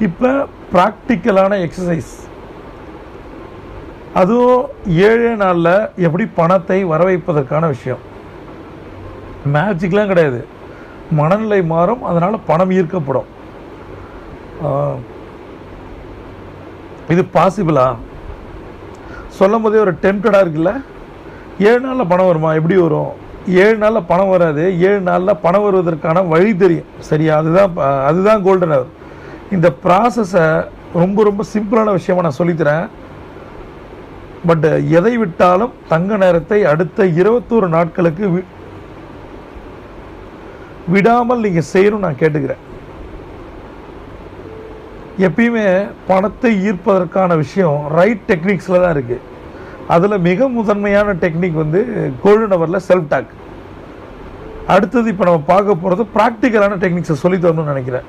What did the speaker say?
இப்போ ப்ராக்டிக்கலான எக்ஸசைஸ் அதுவும் ஏழே நாளில் எப்படி பணத்தை வர வைப்பதற்கான விஷயம். மேஜிக்லாம் கிடையாது. மனநிலை மாறும் அதனால் பணம் ஈர்க்கப்படும். இது பாசிபிளா சொல்லும் போதே ஒரு டெம்டடாக இருக்குல்ல? ஏழு நாளில் பணம் வருமா? எப்படி வரும்? ஏழு நாளில் பணம் வராது. ஏழு நாளில் பணம் வருவதற்கான வழி தெரியும். சரியா? அதுதான் ப- அதுதான் கோல்டன் அவர் இந்த ப்ராசஸை ரொம்ப ரொம்ப சிம்பிளான விஷயமா நான் சொல்லித்தரேன். பட் எதை விட்டாலும் தங்க நேரத்தை அடுத்த இருபத்தோரு நாட்களுக்கு விடாமல் நீங்கள் செய்யணும் நான் கேட்டுக்கிறேன். எப்பயுமே பணத்தை ஈர்ப்பதற்கான விஷயம் ரைட் டெக்னிக்ஸில் தான் இருக்குது அதில் மிக முதன்மையான டெக்னிக் வந்து கோல்டு நபரில் செல்ஃப் டாக் அடுத்தது இப்போ நம்ம பார்க்க போகிறது ப்ராக்டிக்கலான டெக்னிக்ஸை சொல்லி தரணும்னு நினைக்கிறேன்.